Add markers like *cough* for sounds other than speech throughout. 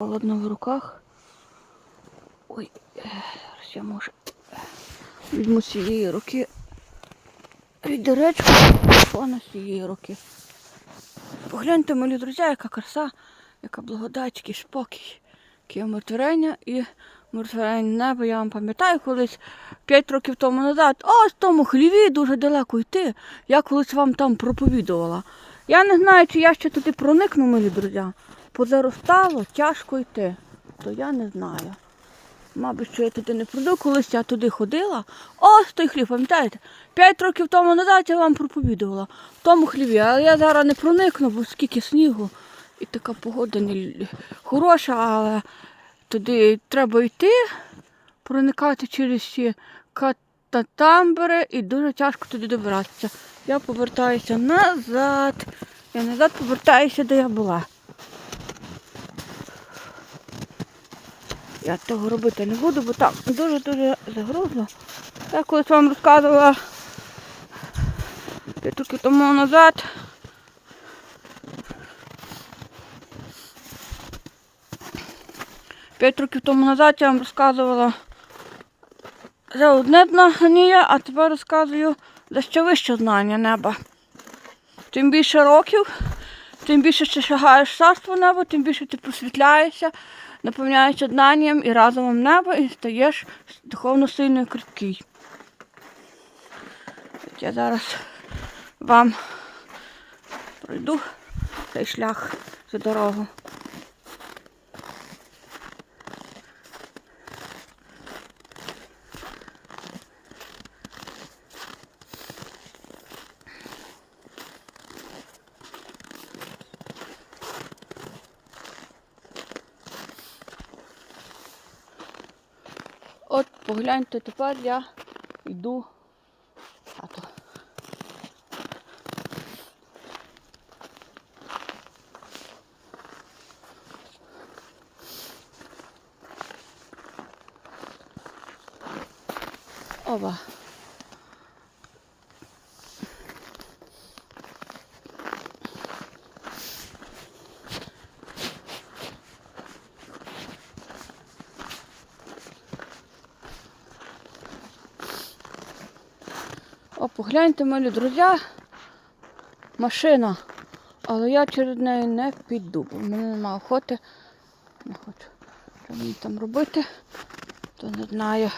Холодно в руках. Ой, е, зараз я може візьму з цієї руки відеречку, телефона з цієї руки. Погляньте, милі друзі, яка краса, яка благодать, який спокій, яке умиротворення і умиротворення неба. Я вам пам'ятаю колись 5 років тому назад, ось в тому хліві дуже далеко йти. Я колись вам там проповідувала. Я не знаю, чи я ще туди проникну, милі друзі. Позаростало, тяжко йти, то я не знаю. Мабуть, що я туди не пройду, колись я туди ходила. Ось той хліб, пам'ятаєте? П'ять років тому назад я вам проповідувала в тому хліві, але я зараз не проникну, бо скільки снігу і така погода не хороша, але туди треба йти, проникати через ці кататамбери і дуже тяжко туди добиратися. Я повертаюся назад. Я назад повертаюся, де я була. Я того робити не буду, бо там дуже-дуже загрузно. Я колись вам розказувала п'ять років тому назад. П'ять років тому назад я вам розказувала за одне знання, а тепер розказую за ще вище знання неба. Тим більше років, тим більше ти шагаєш царство неба, тим більше ти просвітляєшся, наповняєшся знанням і разумом неба і стаєш духовно сильно і кріпкий. От Я зараз вам пройду цей шлях за дорогу. От погляньте, тепер я йду в хату. Оба. О, погляньте, мої друзі, машина. Але я через неї не піду, бо мене немає охоти. Не хочу. Що мені там робити, то не знаю.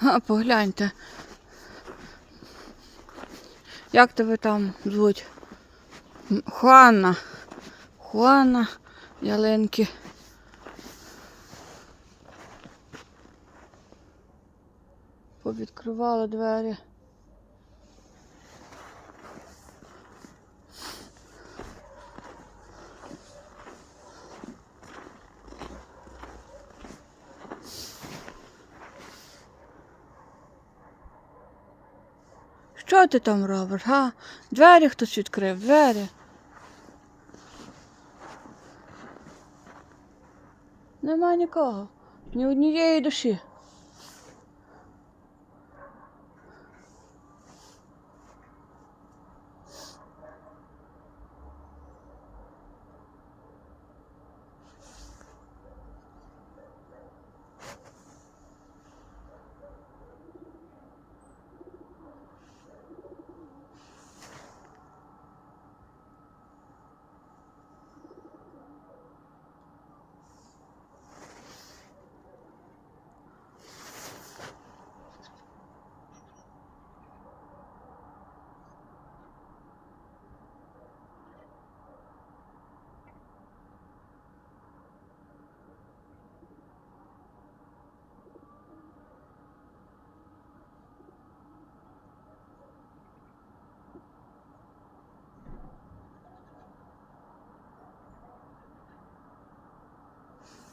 А, погляньте. Як тебе там звуть? Хуанна. Хуанна, ялинки. Повідкривала двері. Що ти там робиш, га? Двері хтось відкрив, двері. Нема нікого. Ні однієї душі.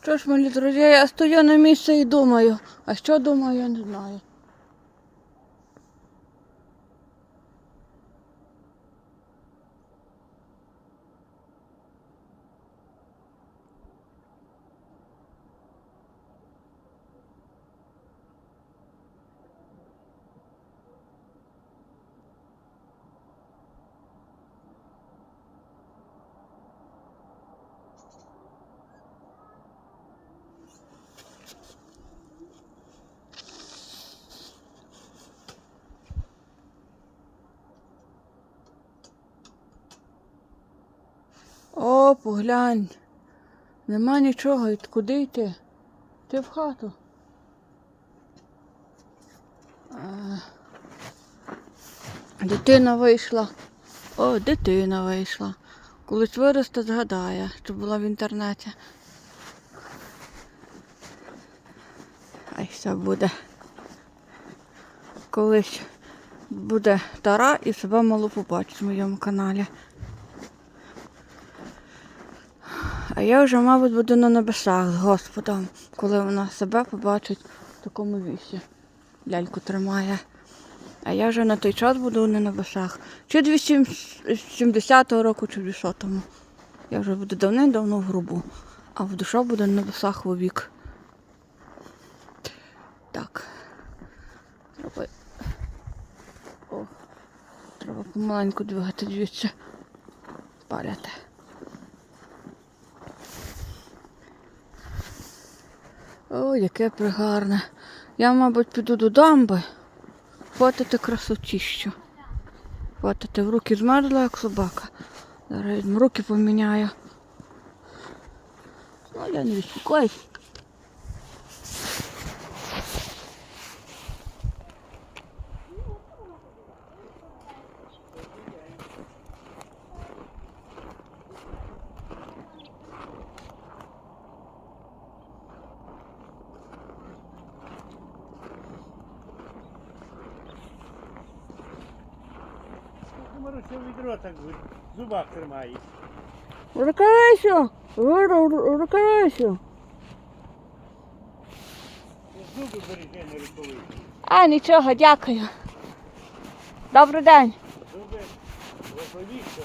Що ж, мої друзі, я стою на місці і думаю. А що думаю, я не знаю. О, поглянь. Нема нічого, і куди йти? Ти в хату. Дитина вийшла. О, дитина вийшла. Колись виросте, згадає, що була в інтернеті. Ай, все буде. Колись буде Тара і себе мало побачить в моєму каналі. А я вже, мабуть, буду на небесах з Господом, коли вона себе побачить в такому вісі. Ляльку тримає. А я вже на той час буду на небесах. Чи 270-го року, чи 200-му. Я вже буду давним-давно в грубу. А в душа буде на небесах вовік. Так. Треба. О, треба помаленьку двигати звідси. Паляти. О, яке пригарне. Я, мабуть, піду до дамби. Хватити красотіщу. Хватити в руки змерзла, як собака. Зараз руки поміняю. Ну, я не відспокоюсь. Маруся відро так в зубах тримає. Рукавайся! Рукавайся! Зуби береже не рукавиці. А, нічого, дякую. Добрий день. Зуби важливіше.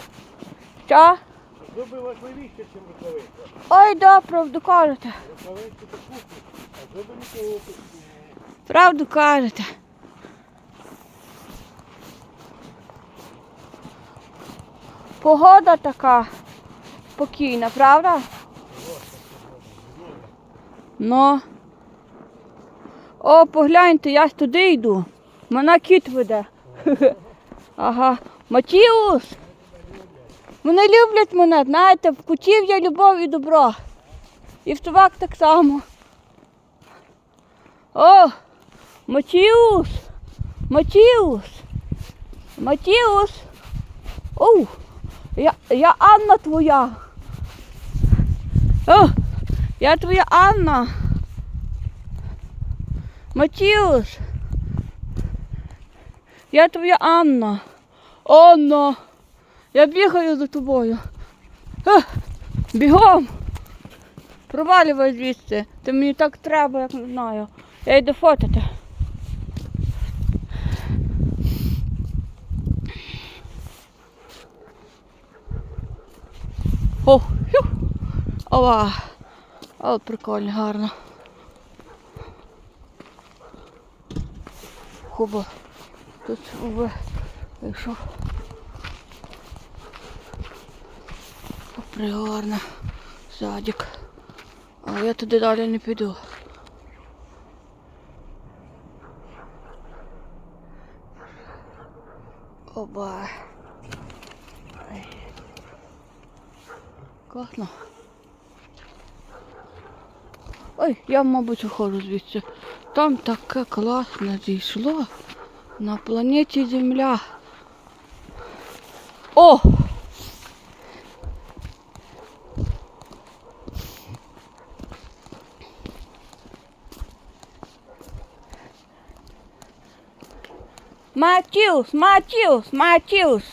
Що? Зуби важливіше, ніж рукавиця. Ой, да, правду кажете. Рукавиці то кухні, а зуби нікого тут. Правду кажете. Погода така спокійна, правда? Ну. О, погляньте, я туди йду. Мене кіт веде. *laughs* Ага. Матіус. Вони люблять мене, знаєте, в кутів є любов і добро. І в собак так само. О, Матіус! Матіус! Матіус! Оу! Я, я Анна твоя. О, я твоя Анна. Матіус. Я твоя Анна. Анна. Я бігаю за тобою. Е, бігом. Провалювай звідси. Ти мені так треба, як не знаю. Я йду фотити. О, хю. Ова. О, прикольно, гарно. Хуба. Тут уве вийшов. О, Пригарно. Садик. А я туди далі не піду. Ой, я, мабуть, уходжу звідси. Там таке класне зійшло на планеті Земля. О! Матіус, Матіус, Матіус.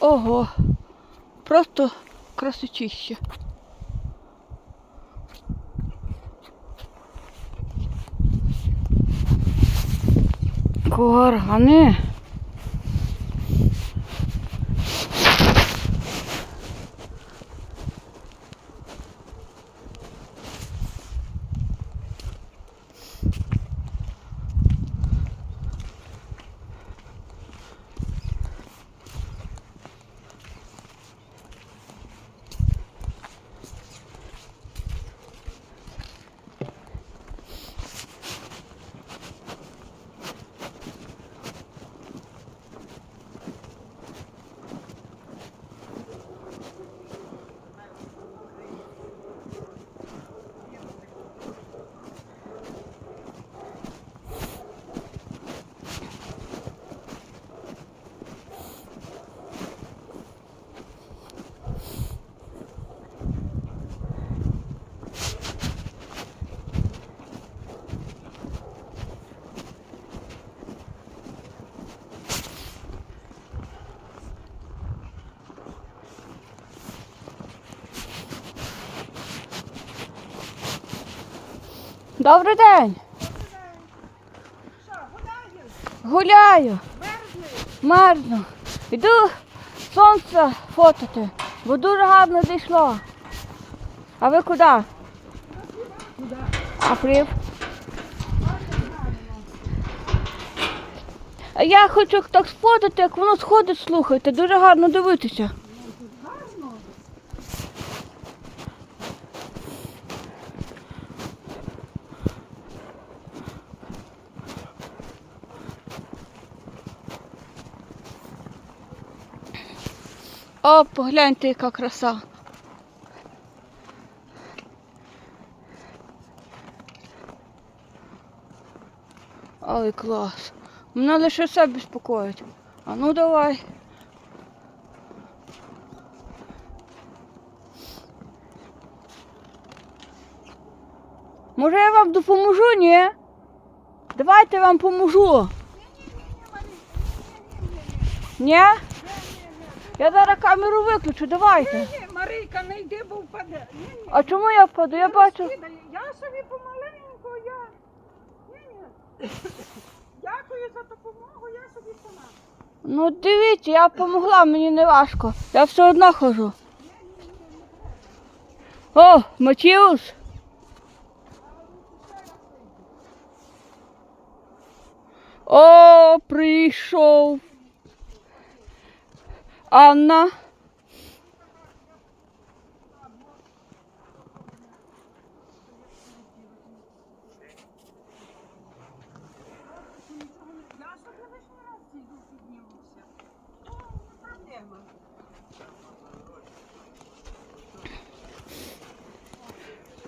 Ого. Просто красочище. Коргани. Добрий день. Гуляю. Мерзну. Йду сонце фотати, бо дуже гарно зійшло. А ви куди? Куди? А прив? Я хочу так сфотати, як воно сходить, слухайте, дуже гарно дивитися. Гарно. О, погляньте, яка краса. Ой, клас. Мене лише все безпокоїть. А ну давай. Може я вам допоможу, ні? Давайте вам поможу. Ні? Я зараз камеру виключу, давайте. Ні, Марійка, не йди, бо впаде. Ні, ні. А чому я впаду? Я бачу. Я собі помаленьку, я. Ні, ні. Дякую за допомогу, я собі сама. Ну дивіться, я допомогла, мені не важко. Я все одно хожу. О, Матіус. О, прийшов. Анна. Я собі лишній раз зійду піднімуся. О, не проблема.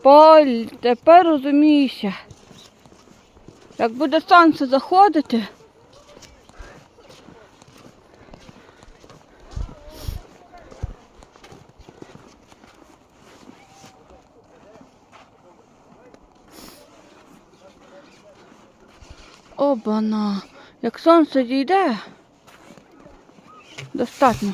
Поль, тепер розумієшся. Як буде сонце заходити. Обана, як сонце дійде, достатньо.